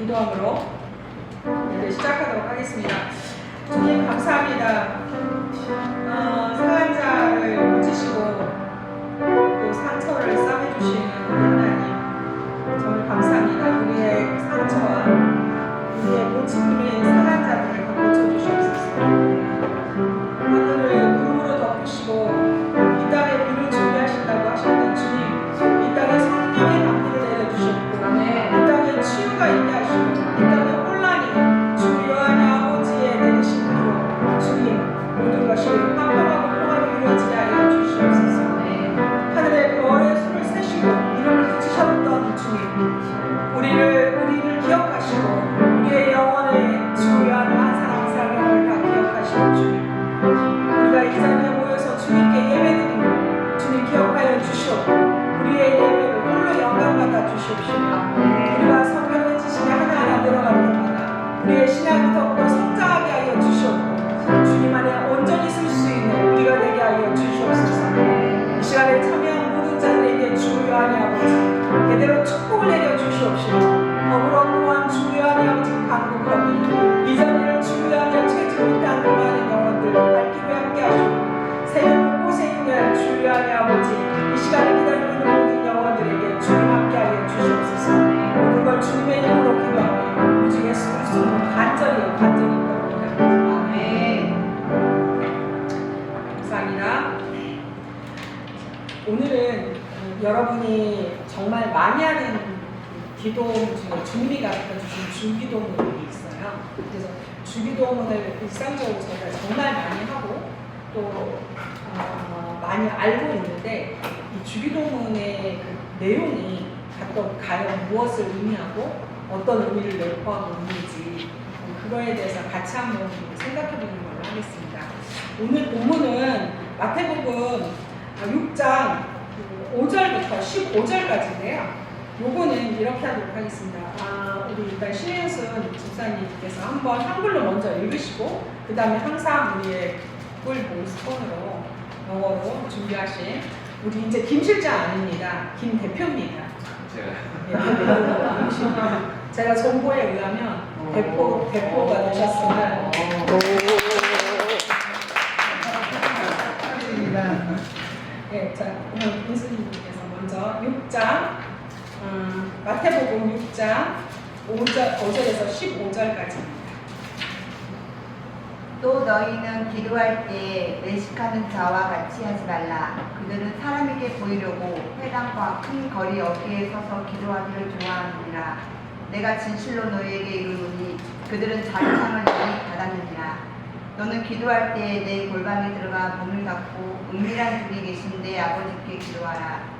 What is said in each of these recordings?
기도함으로 이제 시작하도록 하겠습니다. 주님 감사합니다. 어, 상한 자를 고치시고 또 상처를 싸매주시는 하나님 정말 감사합니다. 우리의 상처와 우리의 고침이 상한 자들을 다 고쳐주시옵소서. 주기도문이 있어요. 그래서 주기도문을 일상적으로 저희가 정말 많이 하고 또 어, 많이 알고 있는데 이 주기도문의 그 내용이 어떤 과연 무엇을 의미하고 어떤 의미를 내포하고 있는지 그거에 대해서 같이 한번 생각해 보는 걸로 하겠습니다. 오늘 본문은 마태복음 6장 5절부터 15절까지인데요. 요거는 이렇게 하도록 하겠습니다. 아, 우리 일단 신혜순 집사님께서 한번 한글로 먼저 읽으시고 그 다음에 항상 우리의 꿀 보이스폰으로 영어로 준비하신 우리 이제 김 실장 아닙니다. 김 대표입니다. 제가 예. 제가 정보에 의하면 대표, 대표가 되셨으면 예, 자, 오늘 인수님께서 먼저 6장, 음, 마태복음 6장 5절, 5절에서 15절까지입니다. 또 너희는 기도할 때 외식하는 자와 같이 하지 말라. 그들은 사람에게 보이려고 회당과 큰 거리 어귀에 서서 기도하기를 좋아하느니라. 내가 진실로 너희에게 이르노니 그들은 자기 상을 이미 받았느니라. 너는 기도할 때내 골방에 들어가 문을 닫고 은밀한 중에 계신 내 아버지께 기도하라.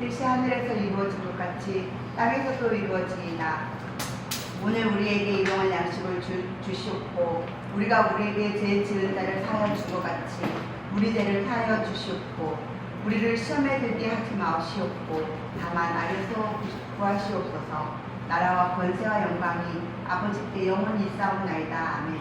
뜻이 하늘에서 이루어진 것 같이 땅에서도 이루어지이다. 오늘 우리에게 일용할 양식을 주, 주시옵고 우리가 우리에게 죄 지은 자를 사하여 준것 같이 우리 죄를 사하여 주시옵고 우리를 시험에 들게 하지 마시옵고 다만 악에서 구하시옵소서. 나라와 권세와 영광이 아버지께 영원히 있사옵나이다. 아멘.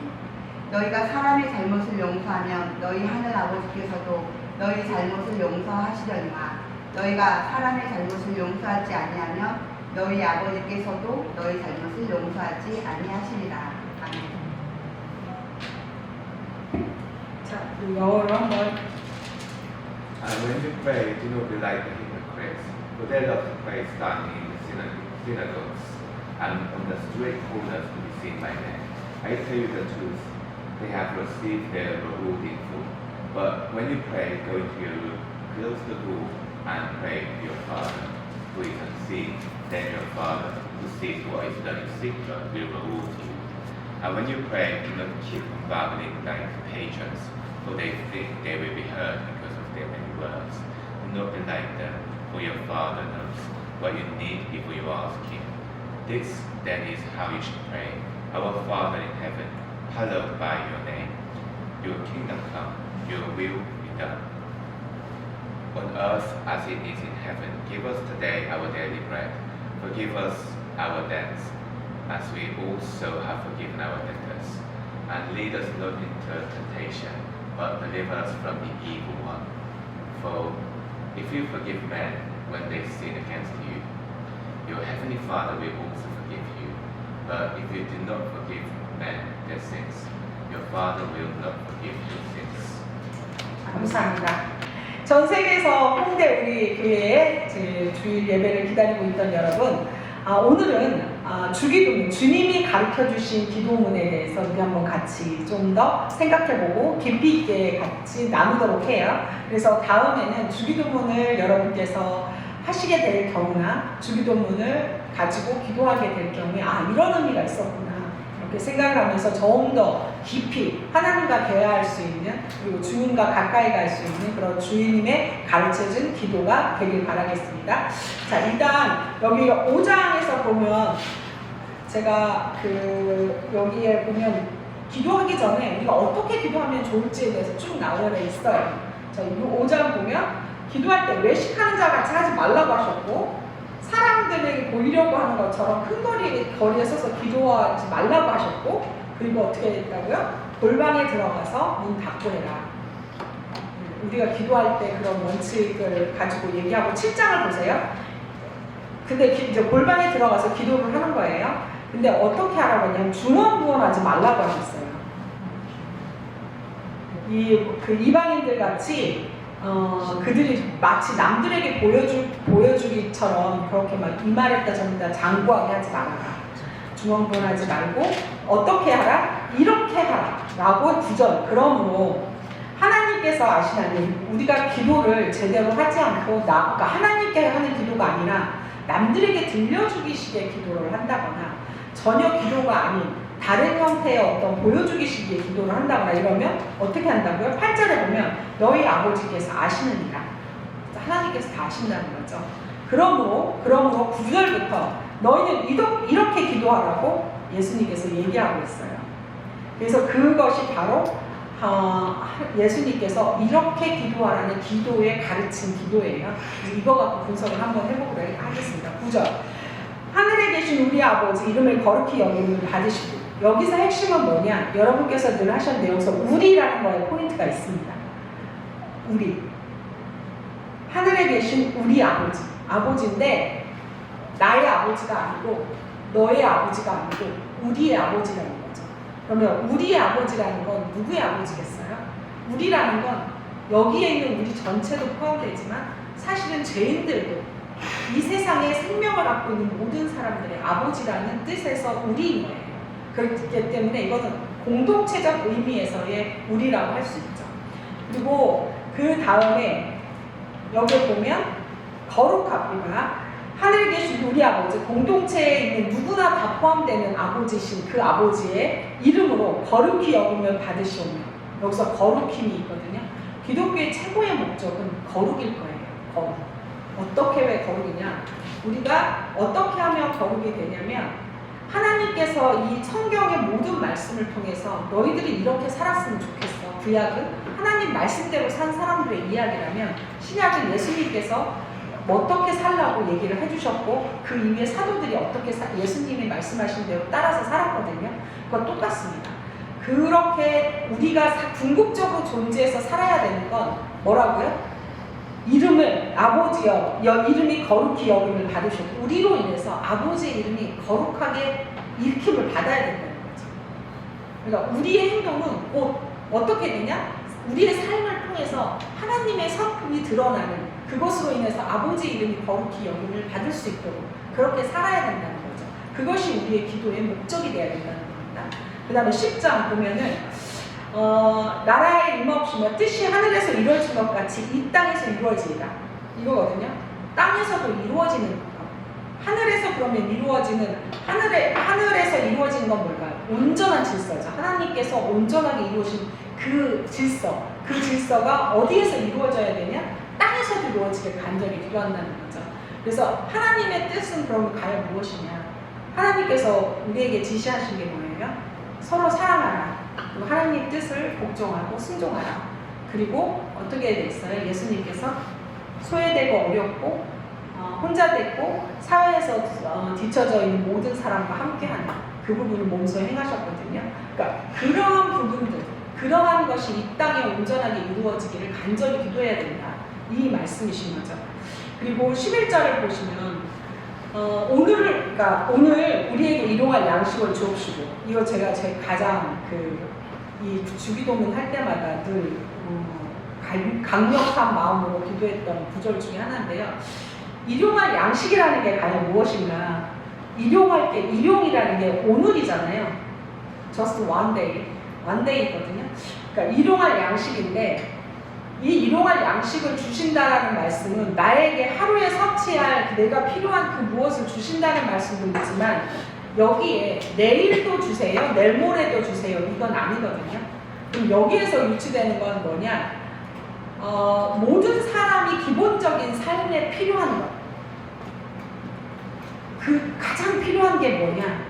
너희가 사람의 잘못을 용서하면 너희 하늘 아버지께서도 너희 잘못을 용서하시려니와 너희가 사람의 잘못을 용서하지 아니하면 너희 아버지께서도 너희 잘못을 용서하지 아니하시리라. 아멘. 자, 그 영어로 한번 And when you pray, do not be like the hypocrites, for they love to pray standing in the syna- synagogues and on the street corners to be seen by men. I tell you the truth, they have received their reward in full. But when you pray, go into your room, close the door, and pray to your Father who is unseen. Then your Father who sees what is done in secret will reward you. And when you pray, do not keep on babbling like patrons, for they think they will be heard because of their many words. Do not be like them, for your Father knows what you need before you ask Him. This then is how you should pray. Our Father in heaven, hallowed by your name. Your kingdom come, your will be done On earth as it is in heaven, give us today our daily bread. Forgive us our debts, as we also have forgiven our debtors. And lead us not into temptation, but deliver us from the evil one. For if you forgive men when they sin against you, your heavenly Father will also forgive you. But if you do not forgive men their sins, your Father will not forgive your sins. 감사합니다. 전 세계에서 홍대 우리 교회에 제 주일 예배를 기다리고 있던 여러분, 아, 오늘은 아, 주기도문, 주님이 가르쳐 주신 기도문에 대해서 우리 한번 같이 좀 더 생각해보고 깊이 있게 같이 나누도록 해요. 그래서 다음에는 주기도문을 여러분께서 하시게 될 경우나 주기도문을 가지고 기도하게 될 경우에 아 이런 의미가 있었구나 생각을 하면서 조금 더 깊이 하나님과 대화할 수 있는 그리고 주님과 가까이 갈 수 있는 그런 주님의 가르쳐준 기도가 되길 바라겠습니다. 자 일단 여기 5장에서 보면 제가 그 여기에 보면 기도하기 전에 우리가 어떻게 기도하면 좋을지에 대해서 쭉 나와 있어요. 자, 이 5장 보면 기도할 때 외식하는 자 같이 하지 말라고 하셨고 사람 들에게 보이려고 하는 것처럼 큰 거리, 거리에 서서 기도하지 말라고 하셨고 그리고 어떻게 했다고요? 골방에 들어가서 문 닫고 해라. 음, 우리가 기도할 때 그런 원칙을 가지고 얘기하고 7장을 보세요. 근데 기- 이제 골방에 들어가서 기도를 하는 거예요. 근데 어떻게 하라고 했냐면 중언부언하지 말라고 하셨어요. 이 그 이방인들 같이 어, 그들이 마치 남들에게 보여주, 보여주기처럼 그렇게 막 이말했다 저말했다 장구하게 하지 말아라. 중언부언하지 말고 어떻게 하라? 이렇게 하라. 라고 구절. 그러므로 하나님께서 아시나니 우리가 기도를 제대로 하지 않고 나, 그러니까 하나님께 하는 기도가 아니라 남들에게 들려주기식의 기도를 한다거나 전혀 기도가 아닌 다른 형태의 어떤 보여주기식의 기도를 한다거나 이러면 어떻게 한다고요? 8절에 보면 너희 아버지께서 아시느니라. 하나님께서 다 아신다는 거죠. 그러므로 그러므로 9절부터 너희는 이렇게 기도하라고 예수님께서 얘기하고 있어요. 그래서 그것이 바로 어, 예수님께서 이렇게 기도하라는 기도에 가르친 기도예요. 이거 갖고 분석을 한번 해보도록 하겠습니다. 9절. 하늘에 계신 우리 아버지 이름을 거룩히 여김을 받으시고 여기서 핵심은 뭐냐? 여러분께서 늘 하셨는데 여기서 우리라는 거에 포인트가 있습니다. 우리. 하늘에 계신 우리 아버지. 아버지인데 나의 아버지가 아니고 너의 아버지가 아니고 우리의 아버지라는 거죠. 그러면 우리의 아버지라는 건 누구의 아버지겠어요? 우리라는 건 여기에 있는 우리 전체도 포함되지만 사실은 죄인들도 이 세상에 생명을 갖고 있는 모든 사람들의 아버지라는 뜻에서 우리인 거예요. 그렇기 때문에 이거는 공동체적 의미에서의 우리라고 할 수 있죠. 그리고 그 다음에 여기 보면 거룩합니다. 하늘에 계신 우리 아버지, 공동체에 있는 누구나 다 포함되는 아버지신 그 아버지의 이름으로 거룩히 여기면 받으시오며 여기서 거룩힘이 있거든요. 기독교의 최고의 목적은 거룩일 거예요. 거룩. 어떻게 왜 거룩이냐? 우리가 어떻게 하면 거룩이 되냐면 하나님께서 이 성경의 모든 말씀을 통해서 너희들이 이렇게 살았으면 좋겠어. 구약은 하나님 말씀대로 산 사람들의 이야기라면 신약은 예수님께서 어떻게 살라고 얘기를 해주셨고 그 이후에 사도들이 어떻게 사- 예수님이 말씀하신 대로 따라서 살았거든요. 그건 똑같습니다. 그렇게 우리가 사- 궁극적으로 존재해서 살아야 되는 건 뭐라고요? 이름을 아버지여 여 이름이 거룩히 여김을 받으셨고 우리로 인해서 아버지의 이름이 거룩하게 읽힘을 받아야 된다는 거죠. 그러니까 우리의 행동은 곧 어떻게 되냐? 우리의 삶을 통해서 하나님의 성품이 드러나는 그것으로 인해서 아버지 이름이 거룩히 여김을 받을 수 있도록 그렇게 살아야 된다는 거죠. 그것이 우리의 기도의 목적이 되어야 된다는 겁니다. 그 다음에 10장 보면은 어, 나라의 임없으며 뜻이 하늘에서 이루어진 것 같이 이 땅에서 이루어지리라 이거거든요. 땅에서도 이루어지는 것. 하늘에서 그러면 이루어지는 하늘에 하늘에서 이루어지는 건 뭘까요? 온전한 질서죠. 하나님께서 온전하게 이루어진 그 질서, 그 질서가 어디에서 이루어져야 되냐? 땅에서도 이루어지게 간절히 기도한다는 거죠. 그래서 하나님의 뜻은 그럼 과연 무엇이냐? 하나님께서 우리에게 지시하신 게 뭐예요? 서로 사랑하라. 그리고 하나님 뜻을 복종하고 순종하라. 그리고 어떻게 돼 있어요? 예수님께서 소외되고 어렵고 어, 혼자 됐고 사회에서 어, 뒤처져 있는 모든 사람과 함께하는 그 부분을 몸소 행하셨거든요. 그러니까 그러한 부분들, 그러한 것이 이 땅에 온전하게 이루어지기를 간절히 기도해야 된다. 이 말씀이신 거죠. 그리고 11절을 보시면 어, 오늘을 그러니까 오늘 우리에게 일용할 양식을 주옵시고 이거 제가 제 가장 그 이 주기도문 할 때마다 늘 어, 강- 강력한 마음으로 기도했던 구절 중에 하나인데요. 일용할 양식이라는 게 과연 무엇인가? 일용할 게 일용이라는 게 오늘이잖아요. just one day, one day거든요. 그러니까 일용할 양식인데 이 일용할 양식을 주신다라는 말씀은 나에게 하루에 섭취할 내가 필요한 그 무엇을 주신다는 말씀도 있지만 여기에 내일도 주세요, 내일 모레도 주세요 이건 아니거든요. 그럼 여기에서 유치되는 건 뭐냐? 어, 모든 사람이 기본적인 삶에 필요한 것. 그 가장 필요한 게 뭐냐?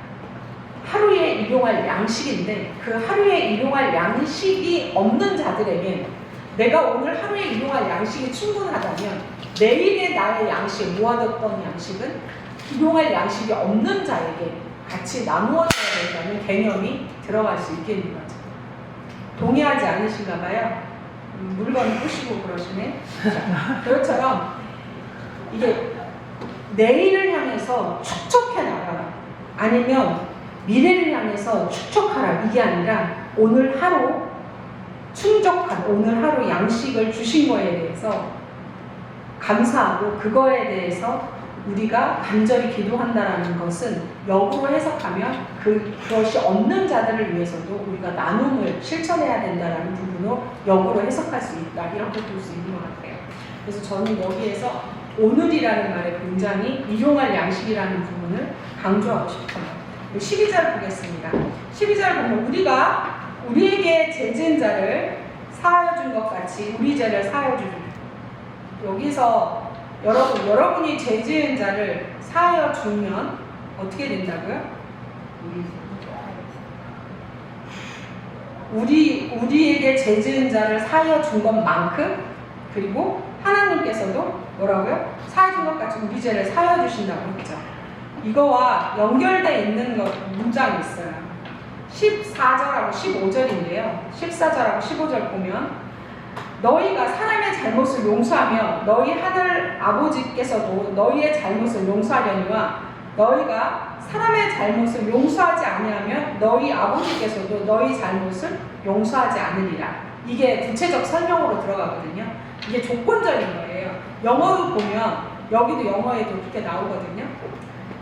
하루에 일용할 양식인데 그 하루에 일용할 양식이 없는 자들에게 내가 오늘 하루에 일용할 양식이 충분하다면 내일의 나의 양식 모아뒀던 양식은 일용할 양식이 없는 자에게 같이 나누어져야 된다는 개념이 들어갈 수 있겠는 거죠. 동의하지 않으신가 봐요. 음, 물건 부시고 그러시네. 자, 그것처럼 이게 내일을 향해서 축적해 나가라. 아니면 미래를 향해서 축적하라. 이게 아니라 오늘 하루 충족한 오늘 하루 양식을 주신 거에 대해서 감사하고 그거에 대해서 우리가 간절히 기도한다라는 것은 역으로 해석하면 그, 그것이 없는 자들을 위해서도 우리가 나눔을 실천해야 된다라는 부분으로 역으로 해석할 수 있다 이렇게 볼 수 있는 것 같아요. 그래서 저는 여기에서 오늘이라는 말에 굉장히 일용할 양식이라는 부분을 강조하고 싶어요. 12절 보겠습니다. 12절 보면 우리가 우리에게 죄진 자를 사하여 준 것 같이 우리 죄를 사하여 주주. 여기서 여러분 여러분이 죄 지은 자를 사하여 주면 어떻게 된다고요? 우리 우리에게 죄 지은 자를 사하여 준 것만큼 그리고 하나님께서도 뭐라고요? 사하여 준것 같이 우리 죄를 사하여 주신다고 했죠. 이거와 연결돼 있는 것 문장이 있어요. 14절하고 15절인데요. 14절하고 15절 보면 너희가 사람의 잘못을 용서하며 너희 하늘 아버지께서도 너희의 잘못을 용서하려니와 너희가 사람의 잘못을 용서하지 아니하면 너희 아버지께서도 너희 잘못을 용서하지 않으리라. 이게 구체적 설명으로 들어가거든요. 이게 조건적인 거예요. 영어로 보면 여기도 영어에도 그렇게 나오거든요.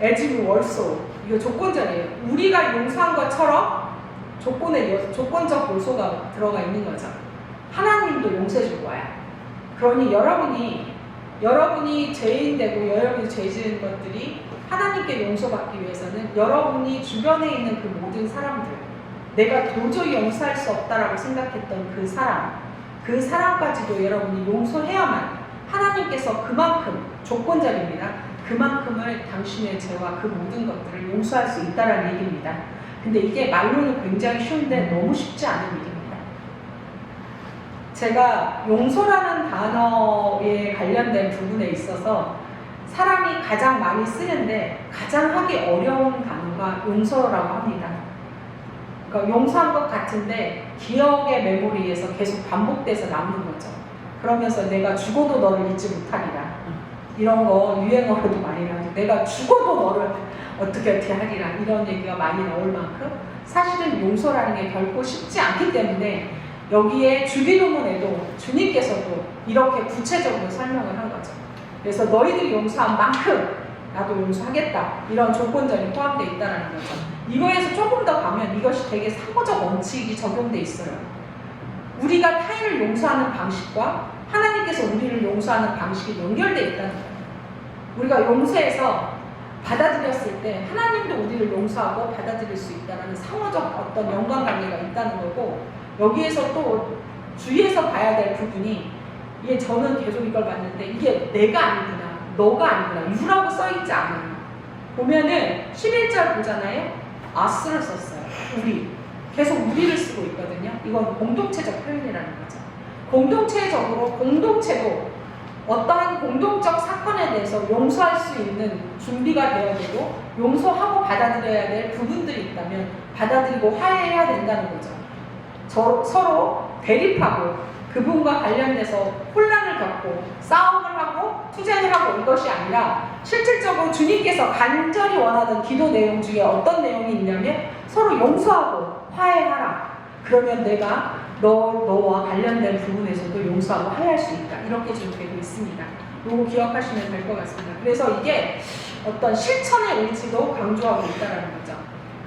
as you also 이거 조건적이에요. 우리가 용서한 것처럼 조건의 요- 조건적 요소가 들어가 있는 거죠. 하나님도 용서해 줄 거야. 그러니 여러분이 여러분이 죄인 되고 여러분이 죄 지은 것들이 하나님께 용서받기 위해서는 여러분이 주변에 있는 그 모든 사람들 내가 도저히 용서할 수 없다라고 생각했던 그 사람 그 사람까지도 여러분이 용서해야만 하나님께서 그만큼 조건적입니다. 그만큼을 당신의 죄와 그 모든 것들을 용서할 수 있다라는 얘기입니다. 근데 이게 말로는 굉장히 쉬운데 너무 쉽지 않은 일입니다. 제가 용서라는 단어에 관련된 부분에 있어서 사람이 가장 많이 쓰는데 가장 하기 어려운 단어가 용서라고 합니다. 그러니까 용서한 것 같은데 기억의 메모리에서 계속 반복돼서 남는 거죠. 그러면서 내가 죽어도 너를 잊지 못하리라. 이런 거 유행어로도 많이 나오죠. 내가 죽어도 너를 어떻게 어떻게 하리라. 이런 얘기가 많이 나올 만큼 사실은 용서라는 게 결코 쉽지 않기 때문에 여기에 주기도문에도 주님께서도 이렇게 구체적으로 설명을 한 거죠. 그래서 너희들이 용서한 만큼 나도 용서하겠다. 이런 조건절이 포함되어 있다는 거죠. 이거에서 조금 더 가면 이것이 되게 사고적 원칙이 적용돼 있어요. 우리가 타인을 용서하는 방식과 하나님께서 우리를 용서하는 방식이 연결돼 있다는 거예요. 우리가 용서해서 받아들였을 때 하나님도 우리를 용서하고 받아들일 수 있다는 상호적 어떤 연관관계가 있다는 거고 여기에서 또 주의해서 봐야 될 부분이 이게 저는 계속 이걸 봤는데 이게 내가 아니구나 너가 아니구나 유라고 써있지 않아요 보면은 11절 보잖아요 아스를 썼어요 우리 계속 우리를 쓰고 있거든요. 이건 공동체적 표현이라는 거죠. 공동체적으로 공동체도 어떠한 공동적 사건에 대해서 용서할 수 있는 준비가 되어야 되고 용서하고 받아들여야 될 부분들이 있다면 받아들이고 화해해야 된다는 거죠. 저, 서로 대립하고 그분과 관련돼서 혼란을 겪고 싸움을 하고 투쟁을 하고 이것이 아니라 실질적으로 주님께서 간절히 원하는 기도 내용 중에 어떤 내용이 있냐면 서로 용서하고 화해하라. 그러면 내가 너, 너와 관련된 부분에서도 용서하고 화해할 수 있다. 이렇게 좀 되고 있습니다. 요거 기억하시면 될 것 같습니다. 그래서 이게 어떤 실천의 의지도 강조하고 있다는 거죠.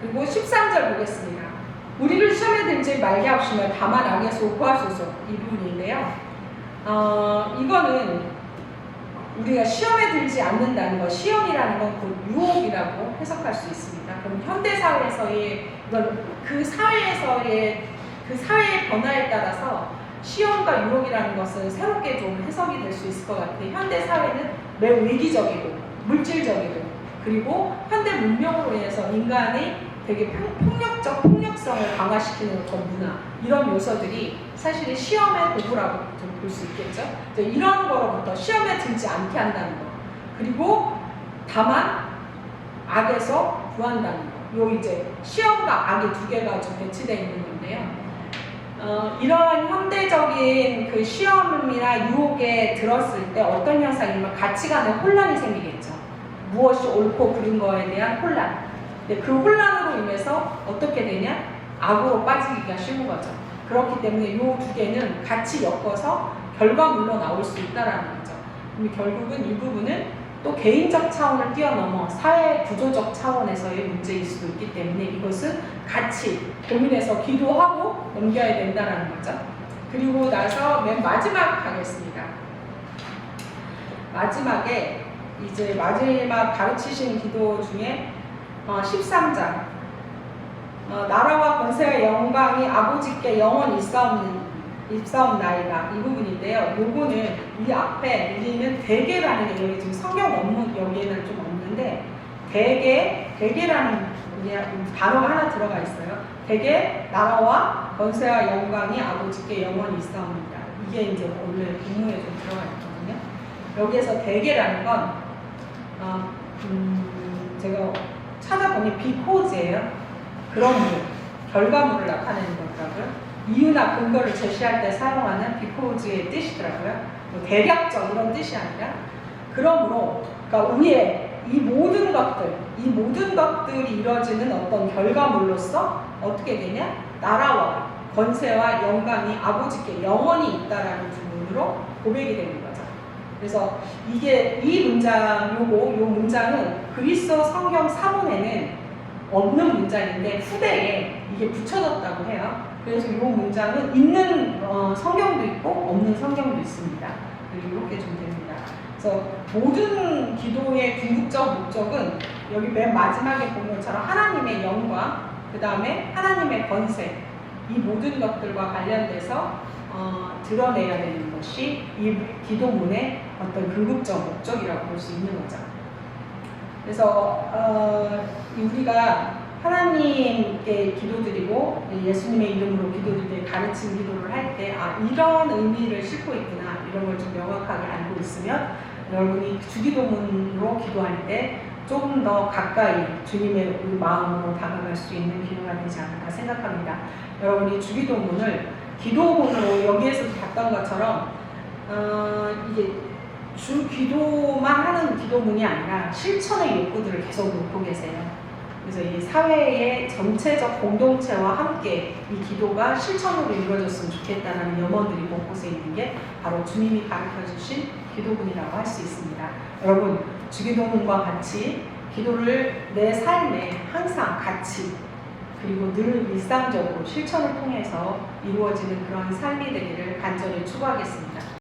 그리고 13절 보겠습니다. 우리를 시험에 들지 말게 하시면 다만 악에서 구하소서 이 부분인데요. 어, 이거는 우리가 시험에 들지 않는다는 것, 시험이라는 건 곧 유혹이라고 해석할 수 있습니다. 그럼 현대 사회에서의 그 사회에서의 그 사회의 변화에 따라서 시험과 유혹이라는 것은 새롭게 좀 해석이 될 수 있을 것 같아요. 현대 사회는 매우 위기적이고 물질적이고 그리고 현대 문명으로 인해서 인간이 되게 폭- 폭력적 폭력성을 강화시키는 어떤 문화 이런 요소들이 사실은 시험의 도구라고 좀볼수 있겠죠. 이런 거로부터 시험에 들지 않게 한다는 거 그리고 다만 악에서 구한다는 거. 요 이제 시험과 악이 두 개가 좀 배치되어 있는 건데요. 어, 이런 현대적인 그 시험이나 유혹에 들었을 때 어떤 현상이면 가치관에 혼란이 생기겠죠. 무엇이 옳고 그른 거에 대한 혼란. 근데 그 혼란으로 인해서 어떻게 되냐? 악으로 빠지기가 쉬운 거죠. 그렇기 때문에 이 두 개는 같이 엮어서 결과물로 나올 수 있다라는 거죠. 그럼 결국은 이 부분은 또 개인적 차원을 뛰어넘어 사회 구조적 차원에서의 문제일 수도 있기 때문에 이것은 같이 고민해서 기도하고 넘겨야 된다는 거죠. 그리고 나서 맨 마지막 가겠습니다. 마지막에 이제 마지막 가르치신 기도 중에 어, 13장 어, 나라와 권세와 영광이 아버지께 영원히 있사옵는 있사옵나이다 이 부분인데요. 요거는 이 앞에 우리는 대개라는 게 여기 지금 성경 원문 여기에는 좀 없는데 대개 대개라는 단어가 하나 들어가 있어요. 대개 나라와 권세와 영광이 아버지께 영원히 있사옵니다. 이게 이제 원래 본문에 좀 들어가 있거든요. 여기에서 대개라는 건 어, 음, 제가 찾아보니 비코즈예요. 그런 물, 결과물을 나타내는 거더라고요. 이유나 근거를 제시할 때 사용하는 비코즈의 뜻이더라고요. 뭐 대략적 이런 뜻이 아니라 그러므로 그러니까 우리의 이 모든 것들, 이 모든 것들이 이루어지는 어떤 결과물로서 어떻게 되냐? 나라와 권세와 영광이 아버지께 영원히 있다라는 부분으로 고백이 되는 거죠. 그래서 이게 이 문장 요거 요 문장은 그리스어 성경 사본에는 없는 문장인데 후대에 이게 붙여졌다고 해요. 그래서 이 문장은 있는 어, 성경도 있고 없는 성경도 있습니다. 이렇게 좀 됩니다. 그래서 모든 기도의 궁극적 목적은 여기 맨 마지막에 보는 것처럼 하나님의 영광, 그 다음에 하나님의 권세, 이 모든 것들과 관련돼서 어, 드러내야 되는 것이 이 기도문의 어떤 궁극적 목적이라고 볼 수 있는 거죠. 그래서 어, 우리가 하나님께 기도드리고 예수님의 이름으로 기도드릴 때 가르친 기도를 할 때 아 이런 의미를 싣고 있구나 이런 걸 좀 명확하게 알고 있으면 여러분이 주기도문으로 기도할 때 조금 더 가까이 주님의 마음으로 다가갈 수 있는 기도가 되지 않을까 생각합니다. 여러분이 주기도문을 기도문으로 여기에서도 봤던 것처럼 어, 이게 주 기도만 하는 기도문이 아니라 실천의 욕구들을 계속 놓고 계세요. 그래서 이 사회의 전체적 공동체와 함께 이 기도가 실천으로 이루어졌으면 좋겠다는 염원들이 곳곳에 있는 게 바로 주님이 가르쳐 주신 기도문이라고 할 수 있습니다. 여러분, 주기도문과 같이 기도를 내 삶에 항상 같이 그리고 늘 일상적으로 실천을 통해서 이루어지는 그런 삶이 되기를 간절히 축원하겠습니다.